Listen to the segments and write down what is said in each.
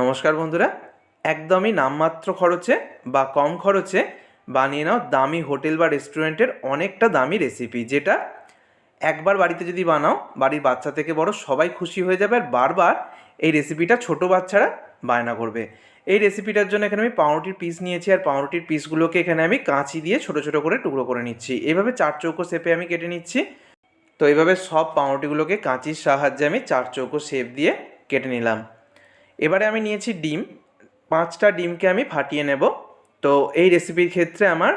নমস্কার বন্ধুরা, একদমই নামমাত্র খরচে বা কম খরচে বানিয়ে নাও দামি হোটেল বা রেস্টুরেন্টের অনেকটা দামি রেসিপি যেটা একবার বাড়িতে যদি বানাও, বাড়ির বাচ্চা থেকে বড় সবাই খুশি হয়ে যাবে আর বারবার এই রেসিপিটা ছোট বাচ্চারা বায়না করবে। এই রেসিপিটার জন্য এখানে আমি পাউরুটির পিস নিয়েছি আর পাউরুটির পিসগুলোকে এখানে আমি কাঁচি দিয়ে ছোট ছোট করে টুকরো করে নিচ্ছি। এভাবে চার চৌকো শেপে আমি কেটে নিচ্ছি। তো এইভাবে সব পাউরুটিগুলোকে কাঁচির সাহায্যে আমি চার চৌকো শেপ দিয়ে কেটে নিলাম। এবারে আমি নিয়েছি ডিম। পাঁচটা ডিমকে আমি ফাটিয়ে নেব। তো এই রেসিপির ক্ষেত্রে আমার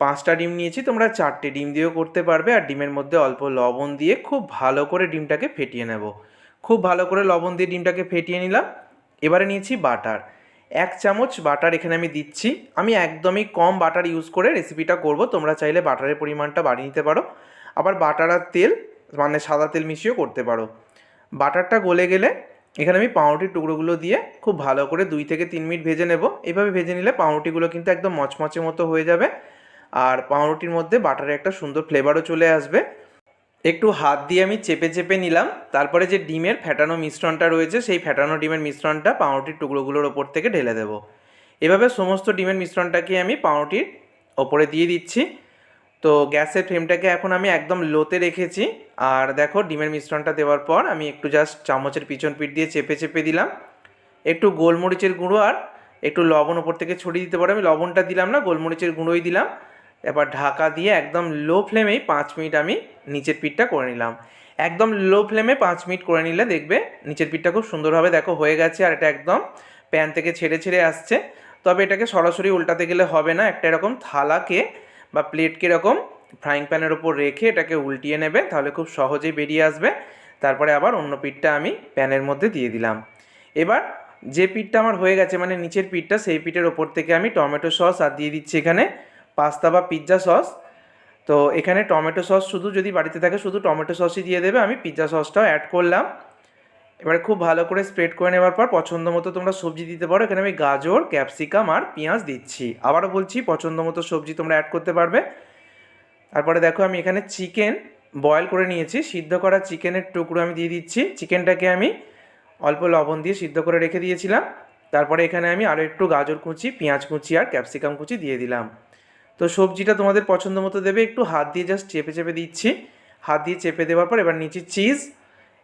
পাঁচটা ডিম নিয়েছি। তোমরা চারটে ডিম দিয়েও করতে পারবে। আর ডিমের মধ্যে অল্প লবণ দিয়ে খুব ভালো করে ডিমটাকে ফেটিয়ে নেব। খুব ভালো করে লবণ দিয়ে ডিমটাকে ফেটিয়ে নিলাম। এবারে নিয়েছি বাটার। এক চামচ বাটার এখানে আমি দিচ্ছি। আমি একদমই কম বাটার ইউজ করে রেসিপিটা করব। তোমরা চাইলে বাটারের পরিমাণটা বাড়িয়ে নিতে পারো। আবার বাটার আর তেল মানে সাদা তেল মিশিয়েও করতে পারো। বাটারটা গলে গেলে এখানে আমি পাউরুটির টুকরোগুলো দিয়ে খুব ভালো করে দুই থেকে তিন মিনিট ভেজে নেব। এভাবে ভেজে নিলে পাউরুটিগুলো কিন্তু একদম মচমচে মতো হয়ে যাবে আর পাউরুটির মধ্যে বাটারে একটা সুন্দর ফ্লেভারও চলে আসবে। একটু হাত দিয়ে আমি চেপে চেপে নিলাম। তারপরে যে ডিমের ফ্যাটানো মিশ্রণটা রয়েছে, সেই ফ্যাটানো ডিমের মিশ্রণটা পাউরুটির টুকরোগুলোর ওপর থেকে ঢেলে দেবো। এভাবে সমস্ত ডিমের মিশ্রণটাকে আমি পাউরুটির ওপরে দিয়ে দিচ্ছি। তো গ্যাসের ফ্লেমটাকে এখন আমি একদম লোতে রেখেছি। আর দেখো, ডিমের মিশ্রণটা দেওয়ার পর আমি একটু জাস্ট চামচের পিছন পিঠ দিয়ে চেপে চেপে দিলাম। একটু গোলমরিচের গুঁড়ো আর একটু লবণ ওপর থেকে ছড়িয়ে দিতে পারো। আমি লবণটা দিলাম না, গোলমরিচের গুঁড়োই দিলাম। এবার ঢাকা দিয়ে একদম লো ফ্লেমেই পাঁচ মিনিট আমি নিচের পিঠটা করে নিলাম। একদম লো ফ্লেমে পাঁচ মিনিট করে নিলে দেখবে নিচের পিঠটা খুব সুন্দরভাবে দেখো হয়ে গেছে আর এটা একদম প্যান থেকে ছেড়ে ছেড়ে আসছে। তবে এটাকে সরাসরি উল্টাতে গেলে হবে না। একটা এরকম থালাকে বা প্লেট কীরকম ফ্রাইং প্যানের ওপর রেখে এটাকে উল্টিয়ে নেবে, তাহলে খুব সহজেই বেরিয়ে আসবে। তারপরে আবার অন্য পিঠটা আমি প্যানের মধ্যে দিয়ে দিলাম। এবার যে পিঠটা আমার হয়ে গেছে মানে নিচের পিঠটা, সেই পিঠের ওপর থেকে আমি টমেটো সস আর দিয়ে দিচ্ছি এখানে পাস্তা বা পিৎজা সস তো এখানে টমেটো সস শুধু যদি বাড়িতে থাকে, শুধু টমেটো সসই দিয়ে দেবে। আমি পিৎজা সসটাও অ্যাড করলাম। এবারে খুব ভালো করে স্প্রেড করে নেওয়ার পর পছন্দ মতো তোমরা সবজি দিতে পারো। এখানে আমি গাজর ক্যাপসিকাম আর পেঁয়াজ দিচ্ছি। আবারও বলছি, পছন্দ মতো সবজি তোমরা অ্যাড করতে পারবে। তারপরে দেখো আমি এখানে চিকেন বয়েল করে নিয়েছি। সিদ্ধ করা চিকেনের টুকরো আমি দিয়ে দিচ্ছি। চিকেনটাকে আমি অল্প লবণ দিয়ে সিদ্ধ করে রেখে দিয়েছিলাম। তারপরে এখানে আমি আরও একটু গাজর কুচি, পেঁয়াজ কুচি আর ক্যাপসিকাম কুচি দিয়ে দিলাম। তো সবজিটা তোমাদের পছন্দ মতো দেবে। একটু হাত দিয়ে জাস্ট চেপে চেপে দিচ্ছি। হাত দিয়ে চেপে দেওয়ার পর এবার নিচে চিজ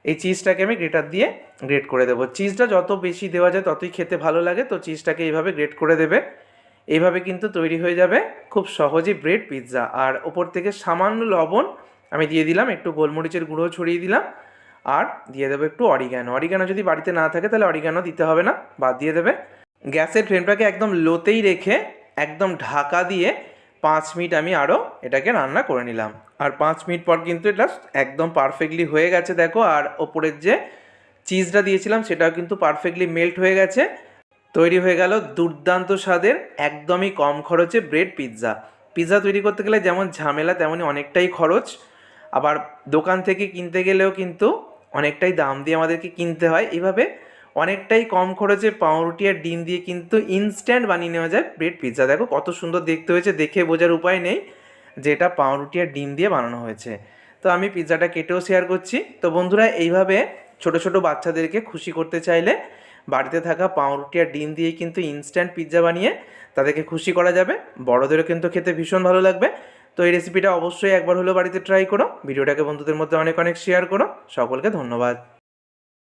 এই চিজটাকে আমি গ্রেটার দিয়ে গ্রেট করে দেবো। চিজটা যত বেশি দেওয়া যায়, ততই খেতে ভালো লাগে। তো চিজটাকে এইভাবে গ্রেট করে দেবে। এইভাবে কিন্তু তৈরি হয়ে যাবে খুব সহজেই ব্রেড পিৎজা আর ওপর থেকে সামান্য লবণ আমি দিয়ে দিলাম, একটু গোলমরিচের গুঁড়ো ছড়িয়ে দিলাম। আর দিয়ে দেবো একটু অরিগ্যানো অরিগ্যানো যদি বাড়িতে না থাকে, তাহলে অরিগ্যানো দিতে হবে না, বাদ দিয়ে দেবে। গ্যাসের ফ্লেমটাকে একদম লোতেই রেখে, একদম ঢাকা দিয়ে পাঁচ মিনিট আমি আরও এটাকে রান্না করে নিলাম। আর পাঁচ মিনিট পর কিন্তু এটা একদম পারফেক্টলি হয়ে গেছে দেখো, আর ওপরের যে চিজটা দিয়েছিলাম সেটাও কিন্তু পারফেক্টলি মেল্ট হয়ে গেছে। তৈরি হয়ে গেল দুর্দান্ত স্বাদের, একদমই কম খরচে ব্রেড পিৎজা পিৎজা তৈরি করতে গেলে যেমন ঝামেলা তেমনই অনেকটাই খরচ। আবার দোকান থেকে কিনতে গেলেও কিন্তু অনেকটাই দাম দিয়ে আমাদেরকে কিনতে হয়। এইভাবে অনেকটাই কম খরচে পাউরুটি আর ডিম দিয়ে কিন্তু ইনস্ট্যান্ট বানিয়ে নেওয়া যায় ব্রেড পিৎজা দেখো কত সুন্দর দেখতে হয়েছে, দেখে বোঝার উপায় নেই যে এটা পাউরুটি আর ডিম দিয়ে বানানো হয়েছে। তো আমি পিৎজাটা কেটেও শেয়ার করছি। তো বন্ধুরা, এইভাবে ছোট ছোট বাচ্চাদেরকে খুশি করতে চাইলে বাড়িতে থাকা পাউরুটি আর ডিম দিয়ে কিন্তু ইনস্ট্যান্ট পিৎজা বানিয়ে তাদেরকে খুশি করা যাবে। বড়দেরও কিন্তু খেতে ভীষণ ভালো লাগবে। তো এই রেসিপিটা অবশ্যই একবার হলেও বাড়িতে ট্রাই করো। ভিডিওটাকে বন্ধুদের মধ্যে অনেক অনেক শেয়ার করো। সকলকে ধন্যবাদ।